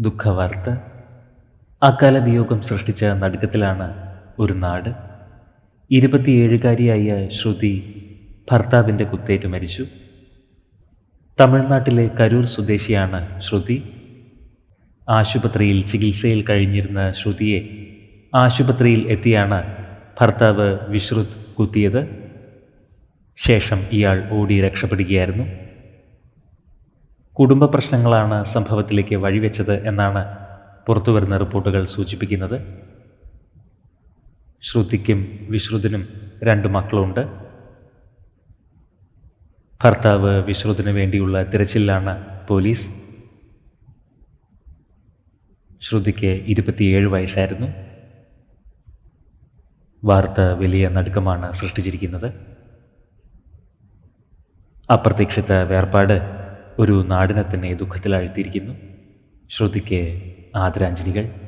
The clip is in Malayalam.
ദുഃഖവാർത്ത. അകാല വിയോഗം സൃഷ്ടിച്ച നടുക്കത്തിലാണ് ഒരു നാട്. ഇരുപത്തിയേഴുകാരിയായ ശ്രുതി ഭർത്താവിന്റെ കുത്തേറ്റ് മരിച്ചു. തമിഴ്നാട്ടിലെ കരൂർ സ്വദേശിയാണ് ശ്രുതി. ആശുപത്രിയിൽ ചികിത്സയിൽ കഴിഞ്ഞിരുന്ന ശ്രുതിയെ ആശുപത്രിയിൽ എത്തിയാണ് ഭർത്താവ് വിശ്രുത് കുത്തിയത്. ശേഷം ഇയാൾ ഓടി രക്ഷപ്പെടുകയായിരുന്നു. കുടുംബ പ്രശ്നങ്ങളാണ് സംഭവത്തിലേക്ക് വഴിവെച്ചത് എന്നാണ് പുറത്തുവരുന്ന റിപ്പോർട്ടുകൾ സൂചിപ്പിക്കുന്നത്. ശ്രുതിക്കും വിശ്രുതിനും രണ്ട് മക്കളുണ്ട്. ഭർത്താവ് വിശ്രുതിന് വേണ്ടിയുള്ള തിരച്ചിലാണ് പോലീസ്. ശ്രുതിക്ക് ഇരുപത്തിയേഴ് വയസ്സായിരുന്നു. വാർത്ത വലിയ നടുക്കമാണ് സൃഷ്ടിച്ചിരിക്കുന്നത്. അപ്രതീക്ഷിത വേർപാട് ഒരു നാടിനെ തന്നെ ദുഃഖത്തിലാഴ്ത്തിയിരിക്കുന്നു. ശ്രുതിക്ക് ആദരാഞ്ജലികൾ.